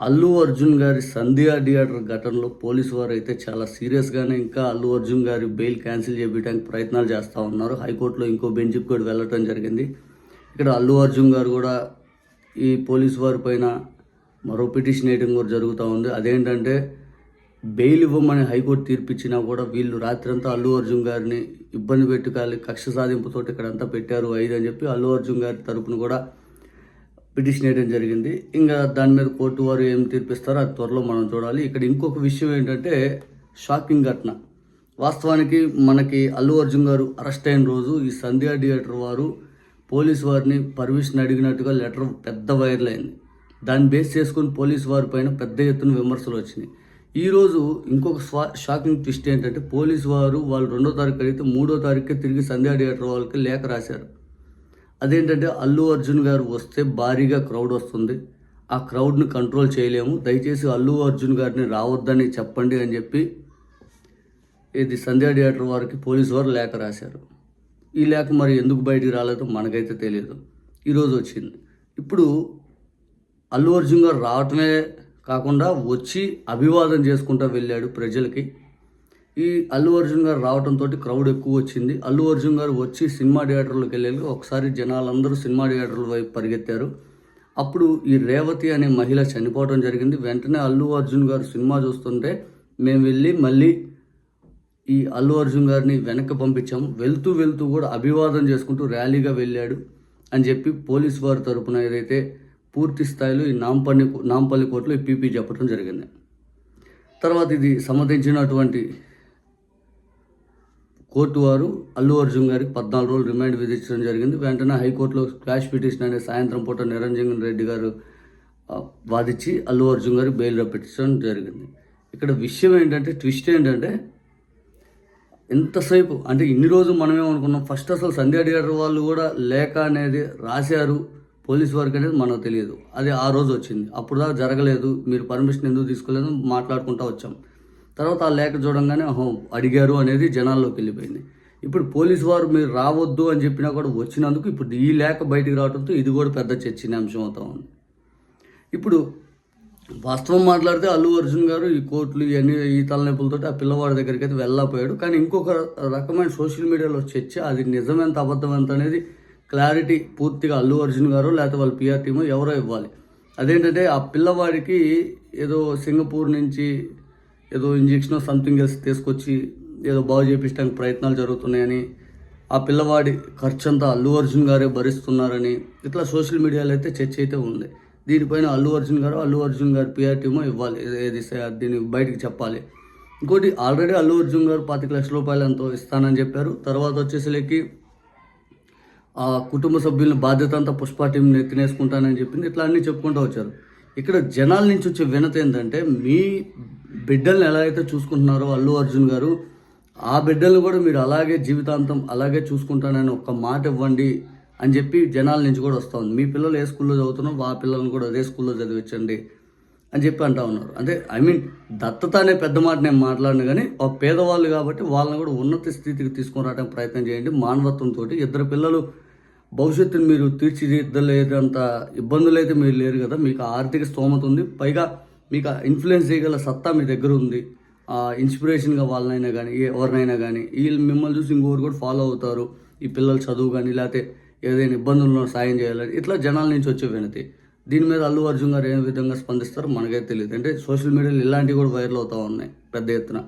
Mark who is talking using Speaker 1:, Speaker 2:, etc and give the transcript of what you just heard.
Speaker 1: అల్లు అర్జున్ గారి సంధ్యా థియేటర్ ఘటనలో పోలీసు వారు అయితే చాలా సీరియస్గానే ఇంకా అల్లు అర్జున్ గారి బెయిల్ క్యాన్సిల్ చేయడానికి ప్రయత్నాలు చేస్తూ ఉన్నారు. హైకోర్టులో ఇంకో బెంచ్కి కూడా వెళ్ళటం జరిగింది. ఇక్కడ అల్లు అర్జున్ గారు కూడా ఈ పోలీసు వారి పైన మరో పిటిషన్ వేయడం కూడా జరుగుతూ ఉంది. అదేంటంటే బెయిల్ ఇవ్వమని హైకోర్టు తీర్పిచ్చినా కూడా వీళ్ళు రాత్రంతా అల్లు అర్జున్ గారిని ఇబ్బంది పెట్టుకోవాలి కక్ష సాధింపుతో ఇక్కడంతా పెట్టారు ఐదు అని చెప్పి అల్లు అర్జున్ గారి తరపున కూడా పిటిషన్ వేయడం జరిగింది. ఇంకా దాని మీద కోర్టు వారు ఏం తీర్పిస్తారో అది త్వరలో మనం చూడాలి. ఇక్కడ ఇంకొక విషయం ఏంటంటే షాకింగ్ ఘటన. వాస్తవానికి మనకి అల్లు అర్జున్ గారు అరెస్ట్ అయిన రోజు ఈ సంధ్యా థియేటర్ వారు పోలీస్ వారిని పర్మిషన్ అడిగినట్టుగా లెటర్ పెద్ద వైరల్ అయింది. దాన్ని బేస్ చేసుకుని పోలీస్ వారి పైన పెద్ద ఎత్తున విమర్శలు వచ్చినాయి. ఈరోజు ఇంకొక స్వా షాకింగ్ ట్విస్ట్ ఏంటంటే పోలీసు వారు వాళ్ళు రెండో తారీఖు అడిగితే మూడో తారీఖుకే తిరిగి సంధ్యా థియేటర్ వాళ్ళకి లేఖ రాశారు. అదేంటంటే అల్లు అర్జున్ గారు వస్తే భారీగా క్రౌడ్ వస్తుంది. ఆ క్రౌడ్ని కంట్రోల్ చేయలేము. దయచేసి అల్లు అర్జున్ గారిని రావద్దని చెప్పండి అని చెప్పి ఇది సంధ్యా థియేటర్ వారికి పోలీసు వారు లేఖ రాశారు. ఈ లేఖ మరి ఎందుకు బయటికి రాలేదో మనకైతే తెలియదు. ఈరోజు వచ్చింది. ఇప్పుడు అల్లు అర్జున్ గారు రావటమే కాకుండా వచ్చి అభివాదం చేసుకుంటూ వెళ్ళాడు ప్రజలకి. ఈ అల్లు అర్జున్ గారు రావడంతో క్రౌడ్ ఎక్కువ వచ్చింది. అల్లు అర్జున్ గారు వచ్చి సినిమా థియేటర్లోకి వెళ్ళి ఒకసారి జనాలందరూ సినిమా థియేటర్ల వైపు పరిగెత్తారు. అప్పుడు ఈ రేవతి అనే మహిళ చనిపోవడం జరిగింది. వెంటనే అల్లు అర్జున్ గారు సినిమా చూస్తుంటే మేము వెళ్ళి మళ్ళీ ఈ అల్లు అర్జున్ గారిని వెనక్కి పంపించాము. వెళ్తూ వెళ్తూ కూడా అభివాదం చేసుకుంటూ ర్యాలీగా వెళ్ళాడు అని చెప్పి పోలీస్ వారి తరపున ఏదైతే పూర్తి స్థాయిలో ఈ నాంపల్లి నాంపల్లి కోర్టులో ఈ పీపీ చెప్పడం జరిగింది. తర్వాత ఇది సమర్థించినటువంటి కోర్టు వారు అల్లు అర్జున్ గారికి పద్నాలుగు రోజులు రిమాండ్ విధించడం జరిగింది. వెంటనే హైకోర్టులో క్లాష్ పిటిషన్ అనే సాయంత్రం పూట నిరంజన్ రెడ్డి గారు వాదించి అల్లు అర్జున్ గారికి బెయిల్ రప్పించడం జరిగింది. ఇక్కడ విషయం ఏంటంటే ట్విస్ట్ ఏంటంటే ఎంతసేపు అంటే ఇన్ని రోజులు మనమేమనుకున్నాం ఫస్ట్ అసలు సంధ్యా థియేటర్ వాళ్ళు కూడా లేఖ అనేది రాశారు. పోలీస్ వారికి అనేది మనకు తెలియదు. అది ఆ రోజు వచ్చింది. అప్పుడు దాకా జరగలేదు. మీరు పర్మిషన్ ఎందుకు తీసుకోలేదు? మాట్లాడుకుంటూ వచ్చాం. తర్వాత ఆ లేఖ చూడంగానే అహో అడిగారు అనేది జనాల్లోకి వెళ్ళిపోయింది. ఇప్పుడు పోలీసు వారు మీరు రావద్దు అని చెప్పినా కూడా వచ్చినందుకు ఇప్పుడు ఈ లేఖ బయటికి రావడంతో ఇది కూడా పెద్ద చర్చనీయాంశం అవుతా ఉంది. ఇప్పుడు వాస్తవం మాట్లాడితే అల్లు అర్జున్ గారు ఈ కోర్టులు ఇవన్నీ ఈ తలనొప్పులతో ఆ పిల్లవాడి దగ్గరికి అయితే వెళ్ళకపోయాడు. కానీ ఇంకొక రకమైన సోషల్ మీడియాలో చర్చ అది నిజమెంత అబద్ధం ఎంత అనేది క్లారిటీ పూర్తిగా అల్లు అర్జున్ గారు లేకపోతే వాళ్ళ పిఆర్ టీమో ఎవరో ఇవ్వాలి. అదేంటంటే ఆ పిల్లవాడికి ఏదో సింగపూర్ నుంచి ఏదో ఇంజెక్షన్ సంథింగ్ ఎల్స్ తీసుకొచ్చి ఏదో బాగు చేపించడానికి ప్రయత్నాలు జరుగుతున్నాయని ఆ పిల్లవాడి ఖర్చంతా అల్లు అర్జున్ గారే భరిస్తున్నారని ఇట్లా సోషల్ మీడియాలో అయితే చర్చ అయితే ఉంది. దీనిపైన అల్లు అర్జున్ గారు అల్లు అర్జున్ గారు పిఆర్ టీమో ఇవ్వాలి ఏది దీన్ని బయటికి చెప్పాలి. ఇంకోటి ఆల్రెడీ అల్లు అర్జున్ గారు పాతిక లక్షల రూపాయలు ఎంతో ఇస్తానని చెప్పారు. తర్వాత వచ్చేసరికి ఆ కుటుంబ సభ్యుల బాధ్యత అంతా పుష్ప టీం నెత్తినేసుకుంటానని చెప్పింది. ఇట్లా అన్నీ చెప్పుకుంటూ వచ్చారు. ఇక్కడ జనాల నుంచి వచ్చే వినతి ఏంటంటే మీ బిడ్డల్ని ఎలా అయితే చూసుకుంటున్నారో అల్లు అర్జున్ గారు ఆ బిడ్డలను కూడా మీరు అలాగే జీవితాంతం అలాగే చూసుకుంటానని ఒక్క మాట ఇవ్వండి అని చెప్పి జనాల నుంచి కూడా వస్తూ ఉంది. మీ పిల్లలు ఏ స్కూల్లో చదువుతున్నారో ఆ పిల్లల్ని కూడా అదే స్కూల్లో చదివించండి అని చెప్పి అంటా ఉన్నారు. అంటే ఐ మీన్ దత్తత అనే పెద్ద మాట నేను మాట్లాడిన కానీ ఆ పేదవాళ్ళు కాబట్టి వాళ్ళని కూడా ఉన్నత స్థితికి తీసుకొని రావడానికి ప్రయత్నం చేయండి. మానవత్వంతో ఇద్దరు పిల్లలు భవిష్యత్తుని మీరు తీర్చిదిద్దలేదంత ఇబ్బందులు అయితే మీరు లేరు కదా మీకు ఆర్థిక స్తోమత ఉంది. పైగా మీకు ఇన్ఫ్లుయెన్స్ చేయగల సత్తా మీ దగ్గర ఉంది. ఇన్స్పిరేషన్గా వాళ్ళనైనా కానీ ఎవరినైనా కానీ వీళ్ళు మిమ్మల్ని చూసి ఇంకొకరు కూడా ఫాలో అవుతారు. ఈ పిల్లల చదువు కానీ లేకపోతే ఏదైనా ఇబ్బందుల్లో సాయం చేయాలని ఇట్లా జనాల నుంచి వచ్చే వినతి. దీని మీద అల్లు అర్జున్ గారు ఏ విధంగా స్పందిస్తారో మనకైతే తెలియదు. అంటే సోషల్ మీడియాలో ఇలాంటివి కూడా వైరల్ అవుతూ ఉన్నాయి పెద్ద ఎత్తున.